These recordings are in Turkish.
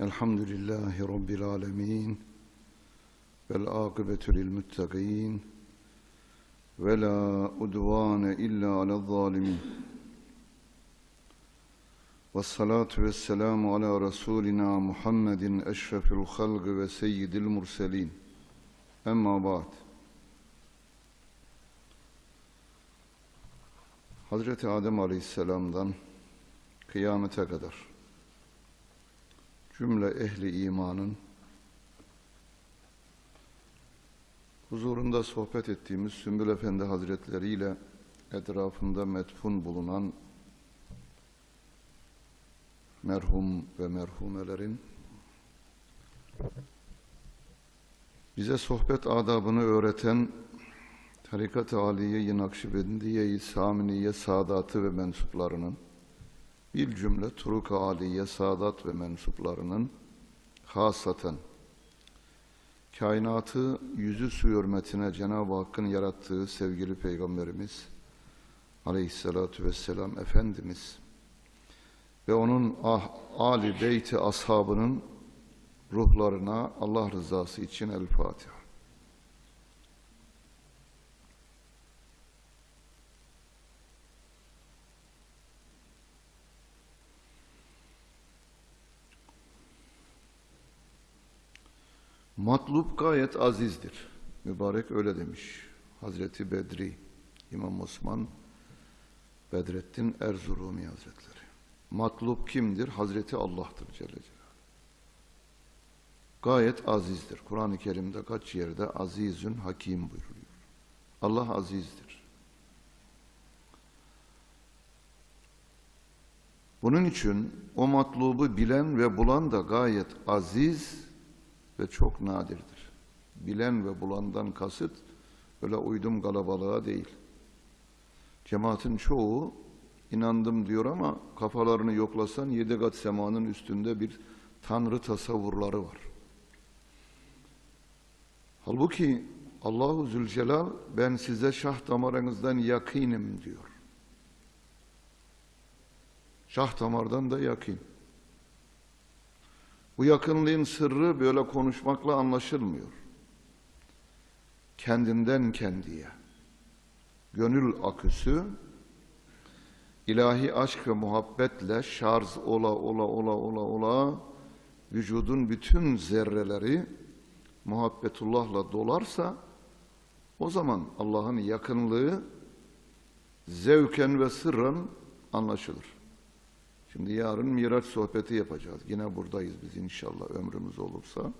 الحمد لله رب العالمين والعاقبة للمتقين ولا أدوان إلا على الظالمين والصلاة والسلام على رسولنا محمد أشرف الخلق وسيد المرسلين أما بعد Hazreti Adem Aleyhisselam'dan kıyamete kadar cümle ehli imanın huzurunda sohbet ettiğimiz Sümbül Efendi Hazretleri ile etrafında metfun bulunan merhum ve merhumelerin bize sohbet adabını öğreten Tarikat-ı Aliye-i Nakşibendiye-i Saminiye Sadatı ve mensuplarının bir cümle Turuk-ı Aliye Sadat ve mensuplarının hasaten kainatı yüzü su hürmetine Cenab-ı Hakk'ın yarattığı sevgili Peygamberimiz Aleyhisselatü Vesselam Efendimiz ve onun ah, Ali Beyti ashabının ruhlarına Allah rızası için El Fatiha. Matlub gayet azizdir. Mübarek öyle demiş. Hazreti Bedri, İmam Osman Bedrettin Erzurumi Hazretleri. Matlub kimdir? Hazreti Allah'tır Celle Celaluhu. Gayet azizdir. Kur'an-ı Kerim'de kaç yerde azizün hakim buyuruluyor. Allah azizdir. Bunun için o matlubu bilen ve bulan da gayet aziz ve çok nadirdir. Bilen ve bulandan kasıt öyle uydum kalabalığa değil. Cemaatin çoğu inandım diyor ama kafalarını yoklasan yedi kat semanın üstünde bir tanrı tasavvurları var. Halbuki Allahu Zülcelal ben size şah damarınızdan yakinim diyor. Şah damardan da yakin. Bu yakınlığın sırrı böyle konuşmakla anlaşılmıyor. Kendinden kendiye. Gönül aküsü ilahi aşk ve muhabbetle şarj ola ola ola ola ola vücudun bütün zerreleri muhabbetullahla dolarsa o zaman Allah'ın yakınlığı zevken ve sırren anlaşılır. Şimdi yarın Miraç sohbeti yapacağız. Yine buradayız biz inşallah ömrümüz olursa.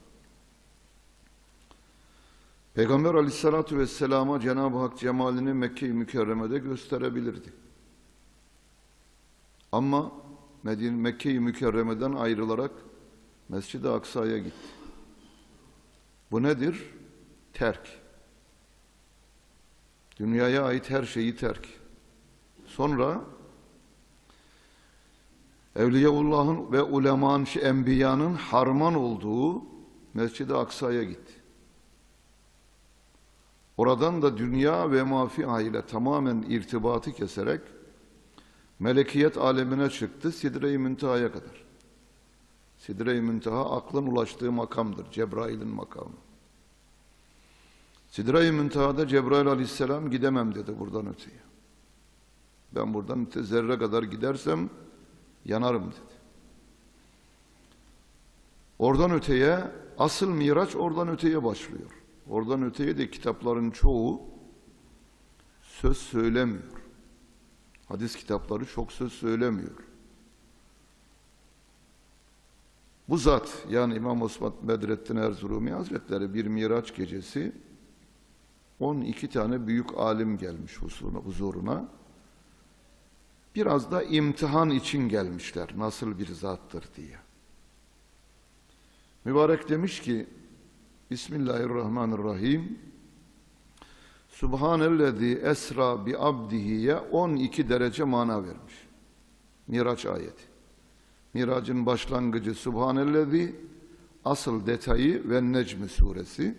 Peygamber aleyhissalatu vesselama Cenab-ı Hak cemalini Mekke-i Mükerreme'de gösterebilirdi. Ama Medine, Mekke-i Mükerreme'den ayrılarak Mescid-i Aksa'ya gitti. Bu nedir? Terk. Dünyaya ait her şeyi terk. Sonra Evliyaullah'ın ve ulemanın, enbiyanın harman olduğu Mescid-i Aksa'ya gitti. Oradan da dünya ve mafiha ile tamamen irtibatı keserek melekiyet alemine çıktı Sidre-i Münteha'ya kadar. Sidre-i Münteha aklın ulaştığı makamdır, Cebrail'in makamı. Sidre-i Münteha'da Cebrail aleyhisselam gidemem dedi buradan öteye. Ben buradan öte zerre kadar gidersem yanarım dedi. Oradan öteye asıl miraç oradan öteye başlıyor. Oradan öteye de kitapların çoğu söz söylemiyor. Hadis kitapları çok söz söylemiyor. Bu zat yani İmam Osman Bedrettin Erzurumi Hazretleri bir miraç gecesi 12 tane büyük alim gelmiş huzuruna. huzuruna. Biraz da imtihan için gelmişler. Nasıl bir zattır diye. Mübarek demiş ki Bismillahirrahmanirrahim Subhanellezi esra bi abdihiye 12 derece mana vermiş. Miraç ayeti. Miracın başlangıcı Subhanellezi asıl detayı ve Necm suresi.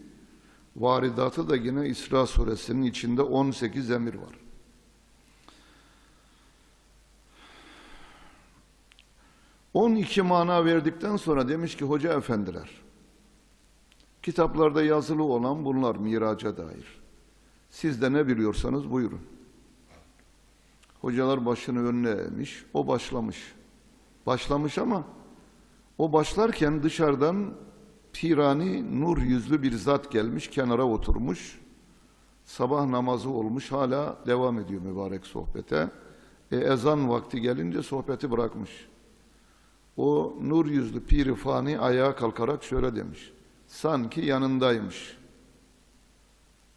Varidatı da yine İsra suresinin içinde 18 emir var. 12 mana verdikten sonra demiş ki hoca efendiler, kitaplarda yazılı olan bunlar miraca dair. Siz de ne biliyorsanız buyurun. Hocalar başını önüne eğmiş, o başlamış. Başlamış ama o başlarken dışarıdan pirani nur yüzlü bir zat gelmiş, kenara oturmuş. Sabah namazı olmuş, hala devam ediyor mübarek sohbete. E, ezan vakti gelince sohbeti bırakmış. O nur yüzlü piri fani ayağa kalkarak şöyle demiş. Sanki yanındaymış.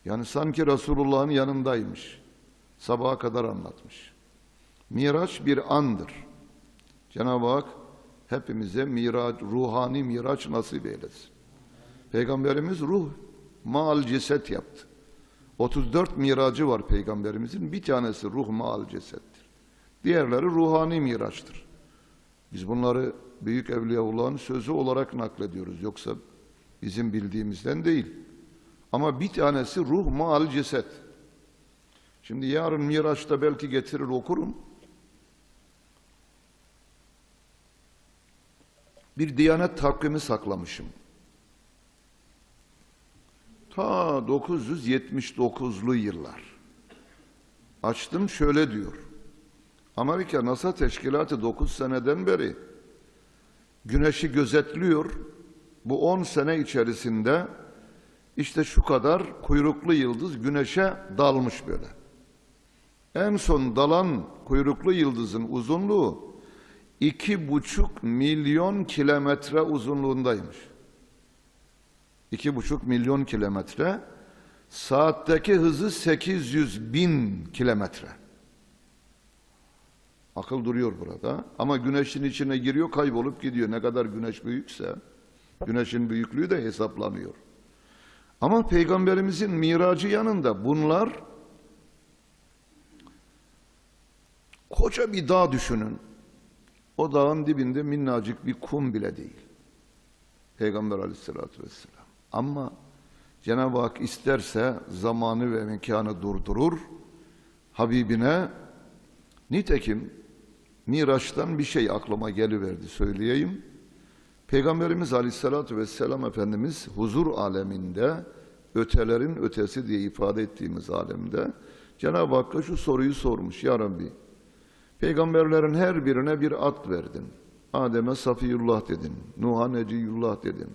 Yani sanki Resulullah'ın yanındaymış. Sabaha kadar anlatmış. Miraç bir andır. Cenab-ı Hak hepimize miraç, ruhani miraç nasip eylesin. Peygamberimiz ruh maal ceset yaptı. 34 miracı var peygamberimizin. Bir tanesi ruh maal cesettir. Diğerleri ruhani miraçtır. Biz bunları büyük evliyaullahın sözü olarak naklediyoruz. Yoksa bizim bildiğimizden değil. Ama bir tanesi ruh maal ceset. Şimdi yarın Miraç'ta belki getirir okurum. Bir diyanet takvimi saklamışım. Ta 979'lu yıllar. Açtım şöyle diyor. Amerika NASA teşkilatı 9 seneden beri güneşi gözetliyor. Bu 10 sene içerisinde işte şu kadar kuyruklu yıldız güneşe dalmış böyle. En son dalan kuyruklu yıldızın uzunluğu iki buçuk milyon kilometre uzunluğundaymış. İki buçuk milyon kilometre. Saatteki hızı 800 bin kilometre. Akıl duruyor burada. Ama güneşin içine giriyor kaybolup gidiyor. Ne kadar güneş büyükse güneşin büyüklüğü de hesaplanıyor. Ama peygamberimizin miracı yanında bunlar koca bir dağ düşünün. O dağın dibinde minnacık bir kum bile değil. Peygamber aleyhissalatü vesselam. Ama Cenab-ı Hak isterse zamanı ve mekanı durdurur. Habibine nitekim Miraç'tan bir şey aklıma geliverdi söyleyeyim. Peygamberimiz Aleyhisselatü Vesselam Efendimiz huzur aleminde ötelerin ötesi diye ifade ettiğimiz alemde Cenab-ı Hakk'a şu soruyu sormuş. Ya Rabbi peygamberlerin her birine bir ad verdin. Adem'e Safiyullah dedin. Nuh'a Neciyullah dedin.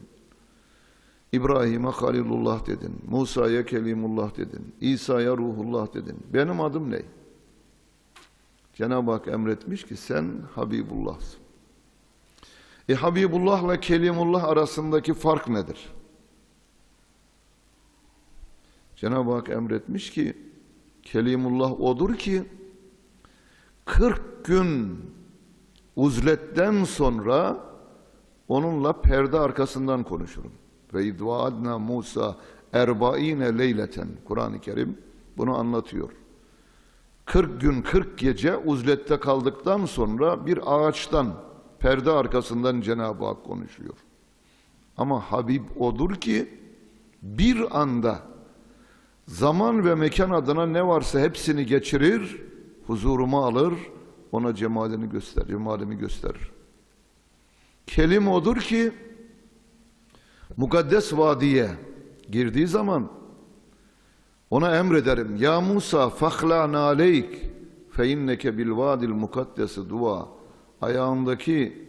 İbrahim'e Halilullah dedin. Musa'ya Kelimullah dedin. İsa'ya Ruhullah dedin. Benim adım ne? Cenab-ı Hak emretmiş ki sen Habibullah'sın. E Habibullah'la Kelimullah arasındaki fark nedir? Cenab-ı Hak emretmiş ki Kelimullah odur ki 40 gün uzletten sonra onunla perde arkasından konuşurum. Ve idvaadna Musa erbaine leyleten. Kur'an-ı Kerim bunu anlatıyor. 40 gün 40 gece uzlette kaldıktan sonra bir ağaçtan perde arkasından Cenab-ı Hak konuşuyor. Ama Habib odur ki bir anda zaman ve mekan adına ne varsa hepsini geçirir, huzuruma alır, ona cemalini gösterir, cemalimi gösterir. Kelim odur ki mukaddes vadiye girdiği zaman ona emrederim. Ya Musa fakla aleyk fe inneke bil vadil mukaddesi dua. Ayağındaki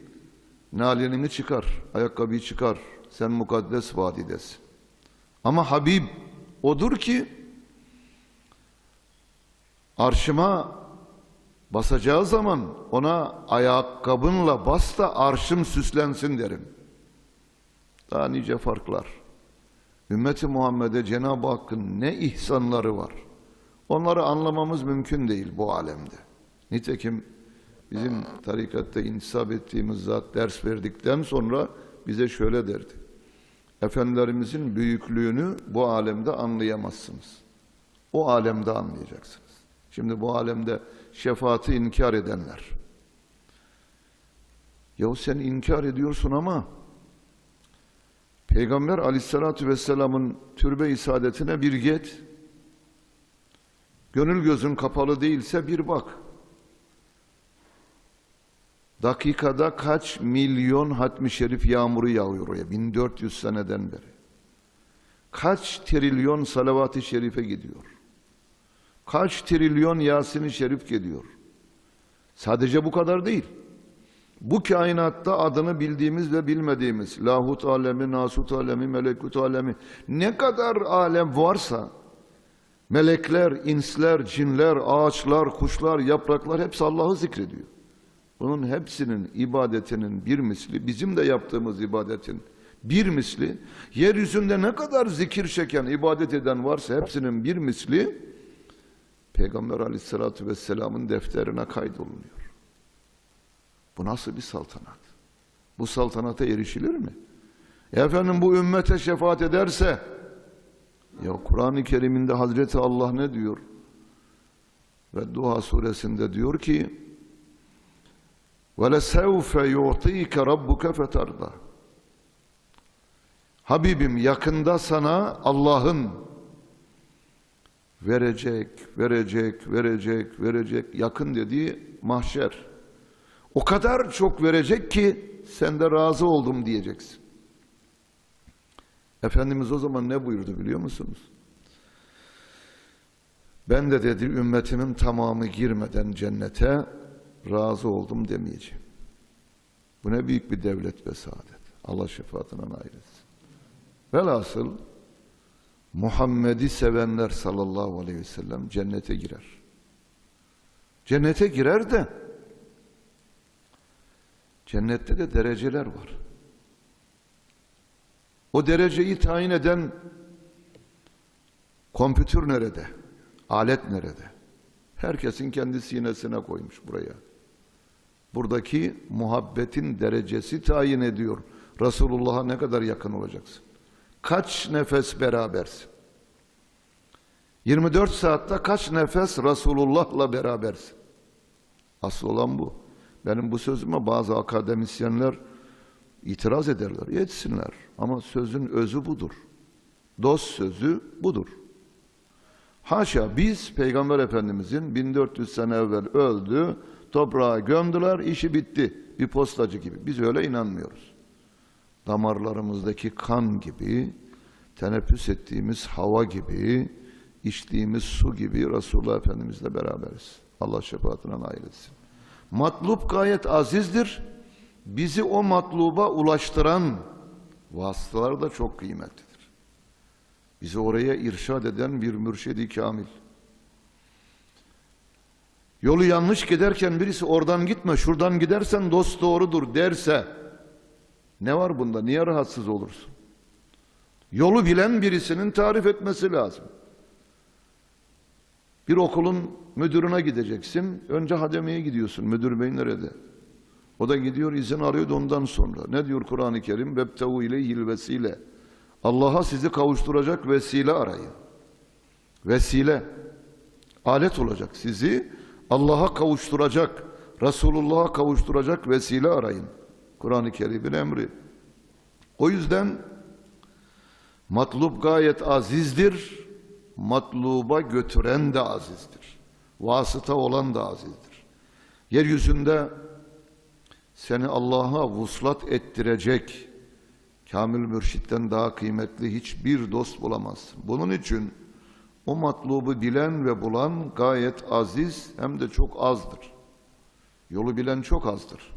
nalenini çıkar, ayakkabıyı çıkar. Sen mukaddes vadidesin. Ama Habib odur ki arşıma basacağı zaman ona ayakkabınla bas da arşım süslensin derim. Daha nice farklar. Ümmeti Muhammed'e Cenab-ı Hakk'ın ne ihsanları var. Onları anlamamız mümkün değil bu alemde. Nitekim bizim tarikatta intisap ettiğimiz zat ders verdikten sonra bize şöyle derdi. Efendilerimizin büyüklüğünü bu alemde anlayamazsınız. O alemde anlayacaksınız. Şimdi bu alemde şefaati inkar edenler. Yahu sen inkar ediyorsun ama Peygamber aleyhissalatü vesselamın türbe-i saadetine bir git. Gönül gözün kapalı değilse bir bak. dakikada kaç milyon hatmi şerif yağmuru yağıyor oraya 1400 seneden beri. Kaç trilyon salavat-ı şerife gidiyor. Kaç trilyon Yasin-i Şerif gidiyor. Sadece bu kadar değil. Bu kainatta adını bildiğimiz ve bilmediğimiz lahut alemi, nasut alemi, melekut alemi ne kadar alem varsa melekler, insler, cinler, ağaçlar, kuşlar, yapraklar hepsi Allah'ı zikrediyor. Bunun hepsinin ibadetinin bir misli, bizim de yaptığımız ibadetin bir misli, yeryüzünde ne kadar zikir çeken, ibadet eden varsa hepsinin bir misli, Peygamber aleyhissalatü vesselamın defterine kaydolunuyor. Bu nasıl bir saltanat? Bu saltanata erişilir mi? E efendim bu ümmete şefaat ederse, ya Kur'an-ı Kerim'inde Hazreti Allah ne diyor? Ve Duha suresinde diyor ki, وَلَسَوْفَ يُعْطِيكَ رَبُّكَ فَتَرْضَى Habibim yakında sana Allah'ın verecek, verecek, verecek, verecek yakın dediği mahşer. O kadar çok verecek ki sen de razı oldum diyeceksin. Efendimiz o zaman ne buyurdu biliyor musunuz? Ben de dedi ümmetimin tamamı girmeden cennete razı oldum demeyeceğim. Bu ne büyük bir devlet ve saadet. Allah şefaatine nail etsin. Velhasıl Muhammed'i sevenler sallallahu aleyhi ve sellem cennete girer. Cennete girer de cennette de dereceler var. O dereceyi tayin eden kompütür nerede? Alet nerede? Herkesin kendi sinesine koymuş buraya. Buradaki muhabbetin derecesi tayin ediyor. Resulullah'a ne kadar yakın olacaksın? Kaç nefes berabersin? 24 saatte kaç nefes Resulullah'la berabersin? Asıl olan bu. Benim bu sözüme bazı akademisyenler itiraz ederler. Etsinler. Ama sözün özü budur. Dost sözü budur. Haşa biz Peygamber Efendimizin 1400 sene evvel öldü, toprağa gömdüler, işi bitti. Bir postacı gibi. Biz öyle inanmıyoruz. Damarlarımızdaki kan gibi, teneffüs ettiğimiz hava gibi, içtiğimiz su gibi Resulullah Efendimizle beraberiz. Allah şefaatine nail etsin. Matlub gayet azizdir. Bizi o matluba ulaştıran vasıtalar da çok kıymetlidir. Bizi oraya irşad eden bir mürşidi kamil. Yolu yanlış giderken birisi oradan gitme, şuradan gidersen dost doğrudur derse ne var bunda? Niye rahatsız olursun? Yolu bilen birisinin tarif etmesi lazım. Bir okulun müdürüne gideceksin. Önce hademeye gidiyorsun. Müdür bey nerede? O da gidiyor izin arıyor da ondan sonra. Ne diyor Kur'an-ı Kerim? Vebtevu ileyhil vesile. Allah'a sizi kavuşturacak vesile arayın. Vesile. Alet olacak sizi. Allah'a kavuşturacak, Resulullah'a kavuşturacak vesile arayın. Kur'an-ı Kerim'in emri. O yüzden matlub gayet azizdir. Matluba götüren de azizdir. Vasıta olan da azizdir. Yeryüzünde seni Allah'a vuslat ettirecek kamil mürşitten daha kıymetli hiçbir dost bulamazsın. Bunun için o matlubu bilen ve bulan gayet aziz hem de çok azdır. Yolu bilen çok azdır.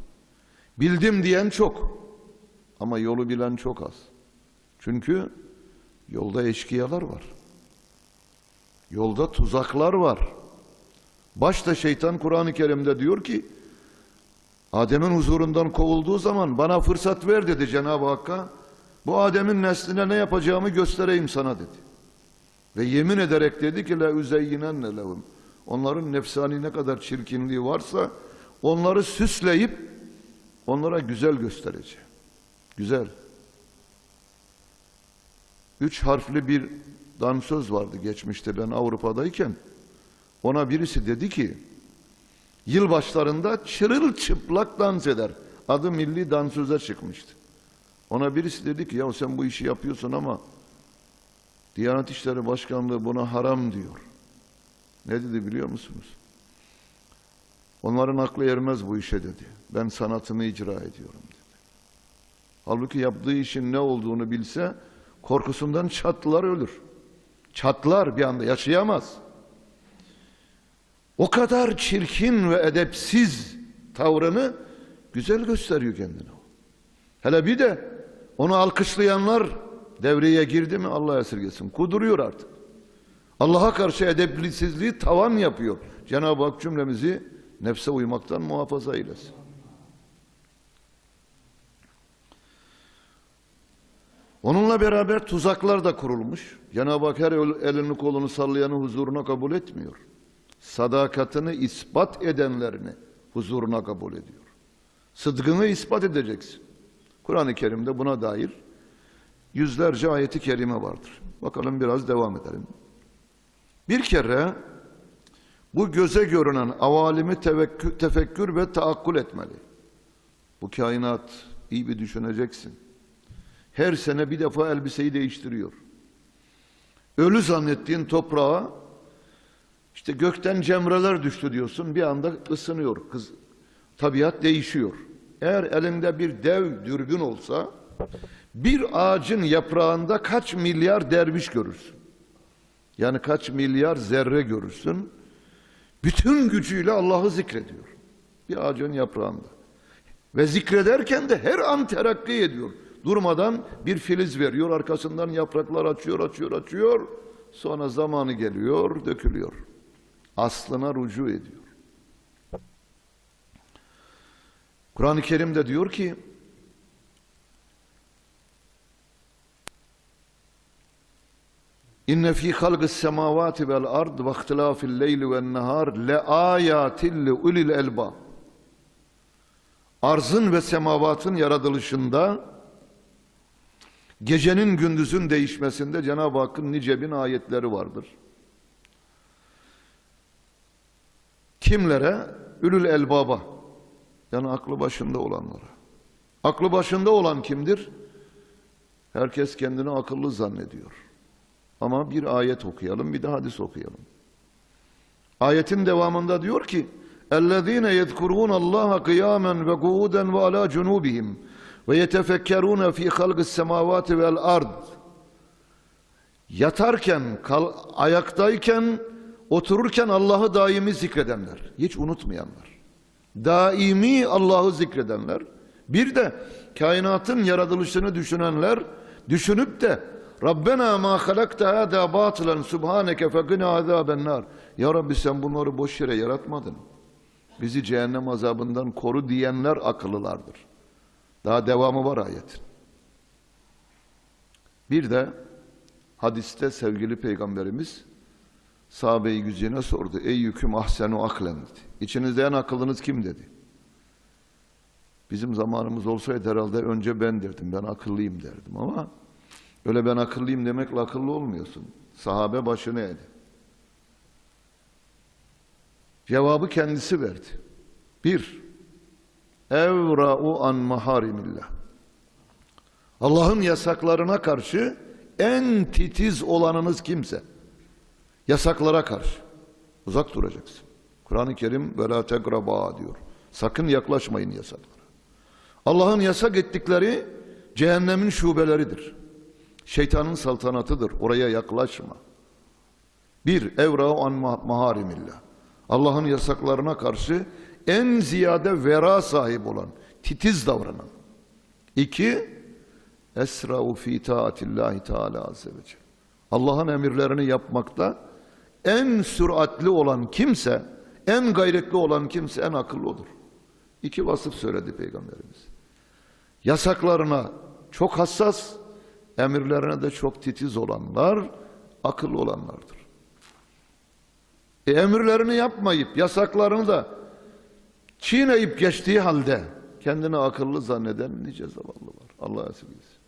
Bildim diyen çok ama yolu bilen çok az. Çünkü yolda eşkıyalar var. Yolda tuzaklar var. Başta şeytan Kur'an-ı Kerim'de diyor ki Adem'in huzurundan kovulduğu zaman bana fırsat ver dedi Cenab-ı Hakk'a. Bu Adem'in nesline ne yapacağımı göstereyim sana dedi. Ve yemin ederek dedi ki la üzeyyinenne lehum. Onların nefsani ne kadar çirkinliği varsa onları süsleyip onlara güzel göstereceğim. Güzel. Üç harfli bir dansöz vardı geçmişte ben Avrupa'dayken. Ona birisi dedi ki yılbaşlarında çırılçıplak dans eder. Adı milli dansöze çıkmıştı. Ona birisi dedi ki ya sen bu işi yapıyorsun ama Diyanet İşleri Başkanlığı buna haram diyor. Ne dedi biliyor musunuz? Onların aklı ermez bu işe dedi. Ben sanatımı icra ediyorum dedi. Halbuki yaptığı işin ne olduğunu bilse korkusundan çatlar ölür. Çatlar bir anda yaşayamaz. O kadar çirkin ve edepsiz tavrını güzel gösteriyor kendine. Hele bir de onu alkışlayanlar devreye girdi mi Allah esirgesin. Kuduruyor artık. Allah'a karşı edepsizliği tavan yapıyor. Cenab-ı Hak cümlemizi nefse uymaktan muhafaza eylesin. Onunla beraber tuzaklar da kurulmuş. Cenab-ı Hak her elini kolunu sallayanı huzuruna kabul etmiyor. Sadakatini ispat edenlerini huzuruna kabul ediyor. Sıdkını ispat edeceksin. Kur'an-ı Kerim'de buna dair yüzlerce ayeti kerime vardır. Bakalım biraz devam edelim. Bir kere bu göze görünen avalimi tefekkür ve taakkul etmeli. Bu kainat iyi bir düşüneceksin. Her sene bir defa elbiseyi değiştiriyor. Ölü zannettiğin toprağa işte gökten cemreler düştü diyorsun bir anda ısınıyor. Kız, tabiat değişiyor. Eğer elinde bir dev dürbün olsa bir ağacın yaprağında kaç milyar derviş görürsün. Yani kaç milyar zerre görürsün. Bütün gücüyle Allah'ı zikrediyor. Bir ağacın yaprağında. Ve zikrederken de her an terakki ediyor. Durmadan bir filiz veriyor. Arkasından yapraklar açıyor, açıyor, açıyor. Sonra zamanı geliyor, dökülüyor. Aslına rucu ediyor. Kur'an-ı Kerim'de diyor ki İnne fi halqis semavati vel ard ve ihtilafil leyli ven nahar le ayatin li ulil elbab. Arzın ve semavatın yaratılışında gecenin gündüzün değişmesinde Cenab-ı Hakk'ın nice bin ayetleri vardır. Kimlere? Ülül elbaba. Yani aklı başında olanlara. Aklı başında olan kimdir? Herkes kendini akıllı zannediyor. Ama bir ayet okuyalım, bir de hadis okuyalım. Ayetin devamında diyor ki: "Ellezine yezkurun Allah kıyamen ve kuuden ve ala cunubihim ve yetefekkerun fi halqis semavati vel ard." Yatarken, kal, ayaktayken, otururken Allah'ı daimi zikredenler, hiç unutmayanlar. Daimi Allah'ı zikredenler. Bir de kainatın yaratılışını düşünenler, düşünüp de Rabbena ma halakta hada batılan subhaneke fekina azaben nar. Ya Rabbi sen bunları boş yere yaratmadın. Bizi cehennem azabından koru diyenler akıllılardır. Daha devamı var ayetin. Bir de hadiste sevgili peygamberimiz sahabe-i güzine sordu. Ey yüküm ahsenu aklen dedi. İçinizde en akıllınız kim dedi. Bizim zamanımız olsaydı herhalde önce ben derdim. Ben akıllıyım derdim ama öyle ben akıllıyım demekle akıllı olmuyorsun. Sahabe başını eğdi. Cevabı kendisi verdi. Bir, evra'u an maharimillah. Allah'ın yasaklarına karşı en titiz olanınız kimse. Yasaklara karşı. Uzak duracaksın. Kur'an-ı Kerim ve la tegraba diyor. Sakın yaklaşmayın yasaklara. Allah'ın yasak ettikleri cehennemin şubeleridir. Şeytanın saltanatıdır. Oraya yaklaşma. Bir, evra'u an maharimillah. Allah'ın yasaklarına karşı en ziyade vera sahip olan, titiz davranan. İki, esra'u fi taatillahi teala azze ve celle. Allah'ın emirlerini yapmakta en süratli olan kimse, en gayretli olan kimse en akıllı olur. İki vasıf söyledi Peygamberimiz. Yasaklarına çok hassas, emirlerine de çok titiz olanlar akıllı olanlardır. E, emirlerini yapmayıp yasaklarını da çiğneyip geçtiği halde kendini akıllı zanneden nice zavallı var. Allah esirgesin.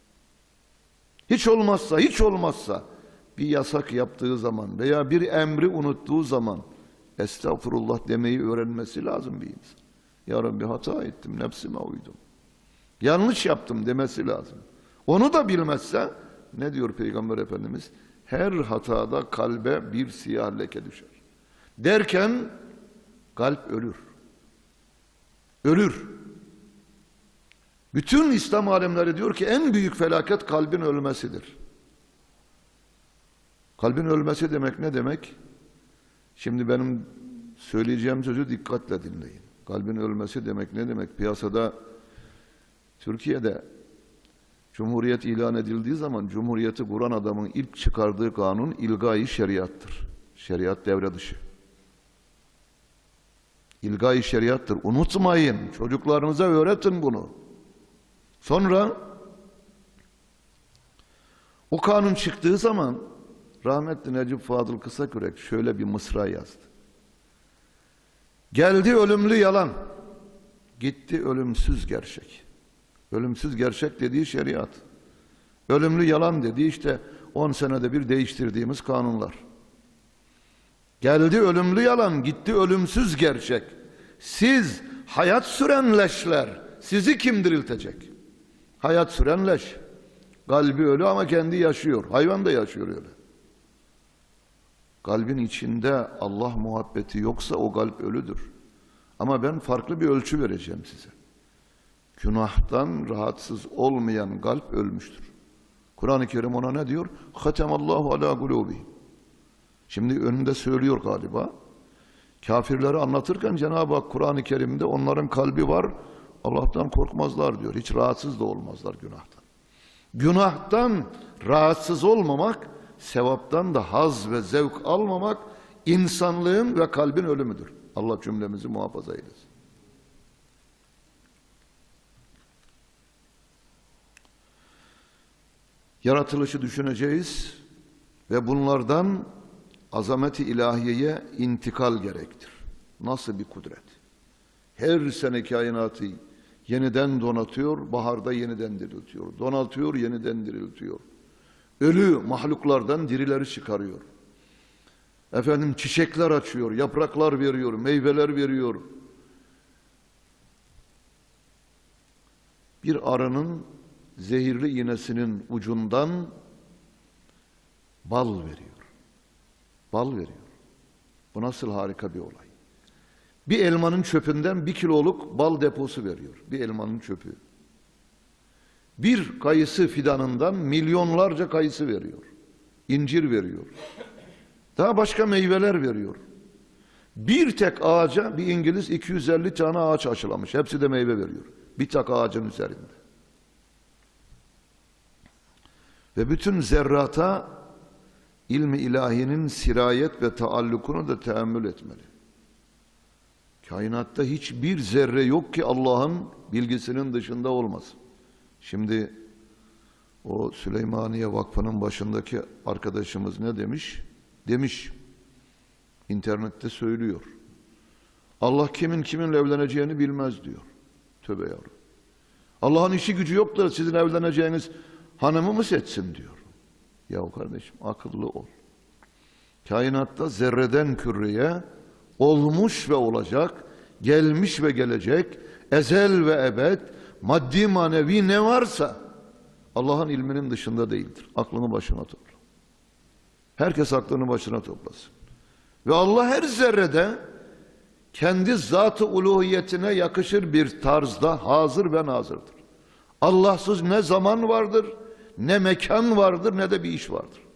Hiç olmazsa, hiç olmazsa bir yasak yaptığı zaman veya bir emri unuttuğu zaman estağfurullah demeyi öğrenmesi lazım bir insan. Ya Rabbi hata ettim, nefsime uydum. Yanlış yaptım demesi lazım. Onu da bilmezse ne diyor Peygamber Efendimiz? Her hatada kalbe bir siyah leke düşer. Derken kalp ölür. Ölür. Bütün İslam alemleri diyor ki en büyük felaket kalbin ölmesidir. Kalbin ölmesi demek ne demek? Şimdi benim söyleyeceğim sözü dikkatle dinleyin. Kalbin ölmesi demek ne demek? Piyasada Türkiye'de Cumhuriyet ilan edildiği zaman Cumhuriyeti kuran adamın ilk çıkardığı kanun ilgai şeriattır. Şeriat devre dışı. İlgai şeriattır. Unutmayın. Çocuklarınıza öğretin bunu. Sonra o kanun çıktığı zaman rahmetli Necip Fadıl Kısakürek şöyle bir mısra yazdı. Geldi ölümlü yalan, gitti ölümsüz gerçek. Ölümsüz gerçek dediği şeriat. Ölümlü yalan dediği işte 10 senede bir değiştirdiğimiz kanunlar. Geldi ölümlü yalan, gitti ölümsüz gerçek. Siz hayat süren leşler, sizi kim diriltecek? Hayat süren leş. Kalbi ölü ama kendi yaşıyor. Hayvan da yaşıyor öyle. Kalbin içinde Allah muhabbeti yoksa o kalp ölüdür. Ama ben farklı bir ölçü vereceğim size. Günahtan rahatsız olmayan kalp ölmüştür. Kur'an-ı Kerim ona ne diyor? Hatemallahu ala kulubi. Şimdi önünde söylüyor galiba. Kafirleri anlatırken Cenab-ı Hak Kur'an-ı Kerim'de onların kalbi var. Allah'tan korkmazlar diyor. Hiç rahatsız da olmazlar günahtan. Günahtan rahatsız olmamak, sevaptan da haz ve zevk almamak insanlığın ve kalbin ölümüdür. Allah cümlemizi muhafaza eylesin. Yaratılışı düşüneceğiz ve bunlardan azameti ilahiyeye intikal gerektir. Nasıl bir kudret? Her sene kainatı yeniden donatıyor, baharda yeniden diriltiyor. Donatıyor, yeniden diriltiyor. Ölü mahluklardan dirileri çıkarıyor. Efendim çiçekler açıyor, yapraklar veriyor, meyveler veriyor. Bir arının zehirli iğnesinin ucundan bal veriyor. Bal veriyor. Bu nasıl harika bir olay. Bir elmanın çöpünden bir kiloluk bal deposu veriyor. Bir elmanın çöpü. Bir kayısı fidanından milyonlarca kayısı veriyor. İncir veriyor. Daha başka meyveler veriyor. Bir tek ağaca bir İngiliz 250 tane ağaç aşılamış. Hepsi de meyve veriyor. Bir tek ağacın üzerinde. Ve bütün zerrata ilmi ilahinin sirayet ve taallukunu da teemmül etmeli. Kainatta hiçbir zerre yok ki Allah'ın bilgisinin dışında olmasın. Şimdi o Süleymaniye Vakfı'nın başındaki arkadaşımız ne demiş? Demiş, internette söylüyor. Allah kimin kiminle evleneceğini bilmez diyor. Tövbe yavrum. Allah'ın işi gücü yok da sizin evleneceğiniz hanımı mı seçsin diyor. Ya kardeşim akıllı ol. Kainatta zerreden küreye olmuş ve olacak, gelmiş ve gelecek, ezel ve ebed, maddi manevi ne varsa Allah'ın ilminin dışında değildir. Aklını başına topla. Herkes aklını başına toplasın. Ve Allah her zerrede kendi zat-ı uluhiyetine yakışır bir tarzda hazır ve nazırdır. Allahsız ne zaman vardır, ne mekan vardır, ne de bir iş vardır.